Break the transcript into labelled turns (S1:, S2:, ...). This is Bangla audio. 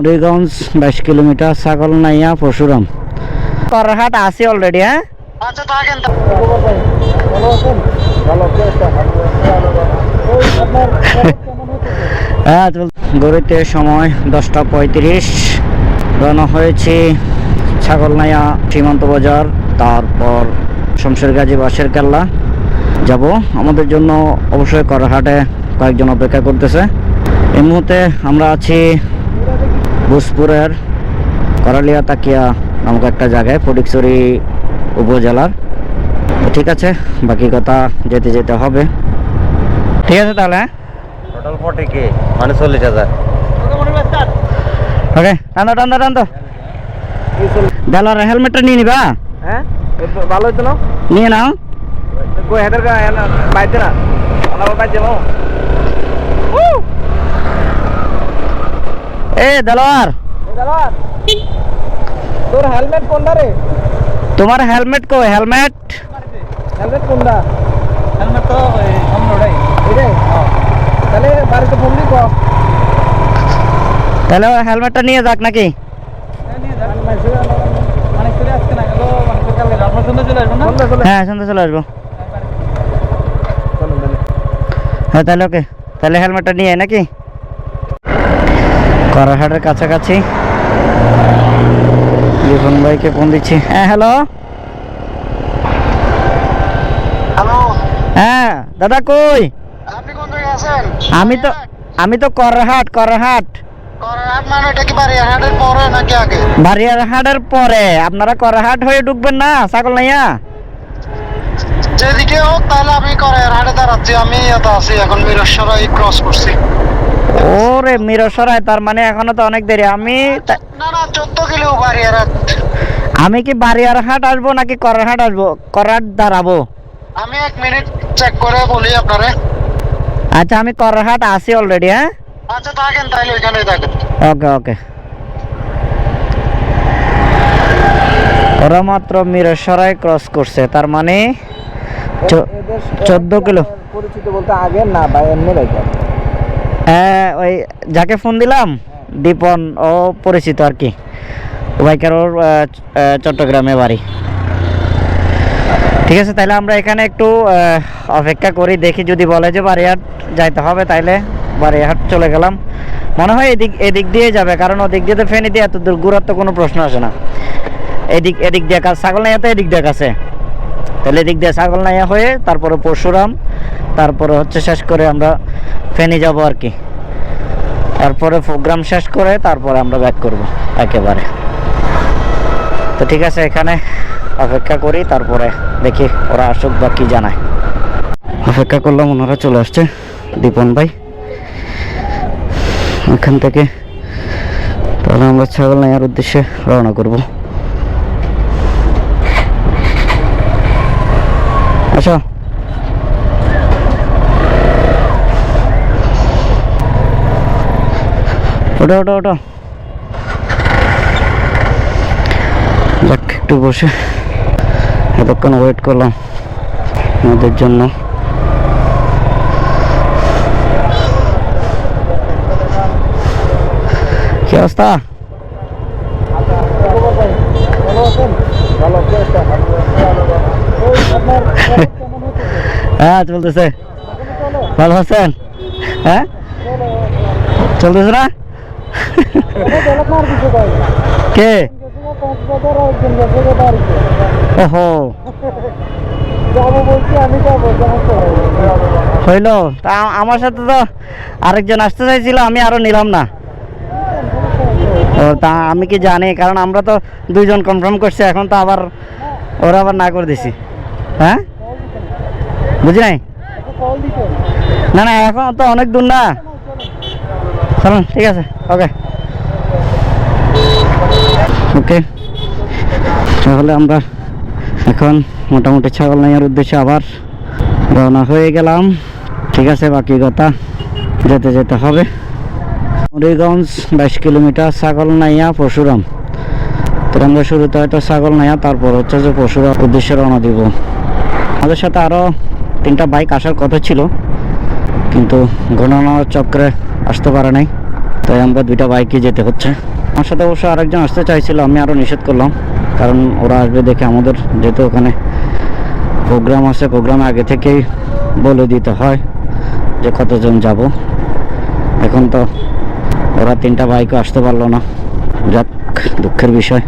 S1: মুড়িগঞ্জ বাইশ কিলোমিটার ছাগল নাইয়া পরশুরাম। করহাট আছে অলরেডি হ্যাঁ?
S2: আচ্ছা থাকেন
S1: হ্যাঁ গড়িতে সময় দশটা পঁয়ত্রিশ। রওনা হয়েছি ছাগলনাইয়া সীমান্ত বাজার তারপর শমশের গাজী বাসের কেল্লা। যাব। আমাদের জন্য অবশ্যই করহাটে কয়েকজন অপেক্ষা করতেছে। এই মুহূর্তে আমরা আছি ভোজপুরের করালিয়া তাকিয়া নামক একটা জায়গায় ফটিকছড়ি উপজেলার। ঠিক আছে বাকি কথা যেতে যেতে হবে। ঠিক আছে তাহলে হ্যাঁ?
S3: টোটাল ফর্টি কে মানে চল্লিশ হাজার।
S1: ওকে হেলমেটটা নিয়ে নিবা?
S3: হ্যাঁ? ভালো হইতো না?
S1: নিয়ে নাও।
S3: কই হেদের বাইতে না। আমার বাইতে যাব।
S1: এ দেলোয়ার
S3: তোর হেলমেট কোনটা রে
S1: তোমার হেলমেট কই হেলমেট
S3: হেলমেট কোনটা হেলমেট তো সামনে ওটাই এটাই তাহলে বাড়িতে ফোন দিই কো
S1: তাহলে হেলমেটটা নিয়ে যাক নাকি হ্যাঁ সন্ধ্যা চলে আসব হ্যাঁ তাহলে ওকে তাহলে হেলমেটটা নিয়ে আয় নাকি করাহাটের কাছাকাছি। লিখন ভাইকে ফোন দিচ্ছি। হ্যাঁ হ্যালো।
S2: হ্যালো।
S1: হ্যাঁ দাদা কই?
S2: আপনি কোন জায়গায় আছেন?
S1: আমি তো আমি তো করহাট করহাট
S2: করার মানে এটা কি বাড়ি পরে
S1: আপনারা করহাট হয়ে ঢুকবেন না ছাগল নাইয়া
S2: যেদিকে হোক তাহলে আমি করার হাটে দাঁড়াচ্ছি। আমি আছি এখন মিরসরাই ক্রস করছি।
S1: ওরে মিরসরাই তার মানে এখনও তো অনেক দেরি। আমি
S2: না না চোদ্দ কিলো
S1: আমি কি বারিয়ারহাট আসব নাকি আসব? করহাট দাঁড়াবো।
S2: আমি এক মিনিট চেক করে বলি আপনারে।
S1: আচ্ছা আমি করহাট আছি অলরেডি হ্যাঁ?
S2: আচ্ছা থাকেন তাহলে ওইখানেই থাকেন।
S1: ওকে ওকে। ওরা মাত্র মিরসরাই ক্রস করছে তার মানে চোদ্দ কিলো।
S3: পরিচিত বলতে আগে না বা এমনি
S1: হ্যাঁ ওই যাকে ফোন দিলাম, দীপন, ও পরিচিত আর কি। ওর চট্টগ্রামে বাড়ি। ঠিক আছে, তাহলে আমরা এখানে একটু অপেক্ষা করি, দেখি যদি বলে যে বারিয়াট যাইতে হবে, তাইলে বারিয়াহাট চলে গেলাম। মনে হয় এদিক এদিক দিয়ে যাবে, কারণ ওদিক দিয়ে তো ফেনি দিয়ে এত দূর ঘুরার তো কোনো প্রশ্ন আসে না। এদিক এদিক দিয়ে কাজ ছাগল নাইয়া তো এদিক দিয়ে কাছে। তাহলে এদিক দিয়ে ছাগল নাইয়া হয়ে, তারপরে পরশুরাম তারপরে হচ্ছে শেষ করে আমরা ফেনি যাব আর কি। তারপরে প্রোগ্রাম শেষ করে তারপরে আমরা ব্যাক করব, একেবারে। তো ঠিক আছে, এখানে অপেক্ষা করি, তারপরে দেখি ওরা আসুক বা কি জানায়। অপেক্ষা করলাম ওনারা চলে আসছে, দীপন ভাই। এখান থেকে তাহলে আমরা ছাগল নেওয়ার উদ্দেশ্যে রওনা করব। আসো। ওটো ওটো ওটো একটু বসে। এতক্ষণ ওয়েট করলাম আমাদের জন্য। কি অবস্থা? হ্যাঁ চলতেছে। ভালো আছেন? হ্যাঁ? চলতেছে না? কে? ওহো হইল। তা আমার সাথে তো আরেকজন আসতে চাইছিল আমি আরও নিলাম না। ও তা আমি কি জানি কারণ আমরা তো দুইজন কনফার্ম করছি এখন তো আবার ওরা আবার না করে দিছি। হ্যাঁ? বুঝি নাই? না না এখন তো অনেক দূর না। চলুন, ঠিক আছে, ওকে। ওকে। তাহলে আমরা এখন মোটামুটি ছাগল নেওয়ার উদ্দেশ্যে আবার রওনা হয়ে গেলাম। ঠিক আছে, বাকি কথা যেতে যেতে হবে। মুড়িগঞ্জ বাইশ কিলোমিটার ছাগল নাইয়া পরশুরাম। তো আমরা শুরুতে হয়তো ছাগল নাইয়া, তারপর হচ্ছে যে পরশুরাম উদ্দেশ্যে রওনা দিব। আমাদের সাথে আরও তিনটা বাইক আসার কথা ছিল, কিন্তু ঘটনার চক্রে আসতে পারে নাই। তাই আমরা দুইটা বাইকে যেতে হচ্ছে। আমার সাথে অবশ্য আরেকজন আসতে চাইছিল, আমি আরও নিষেধ করলাম। কারণ ওরা আসবে দেখে আমাদের যেহেতু ওখানে প্রোগ্রাম আছে, প্রোগ্রামে আগে থেকেই বলে দিতে হয় যে কতজন যাব। এখন তো ওরা তিনটা বাইকও আসতে পারল না। যাক, দুঃখের বিষয়।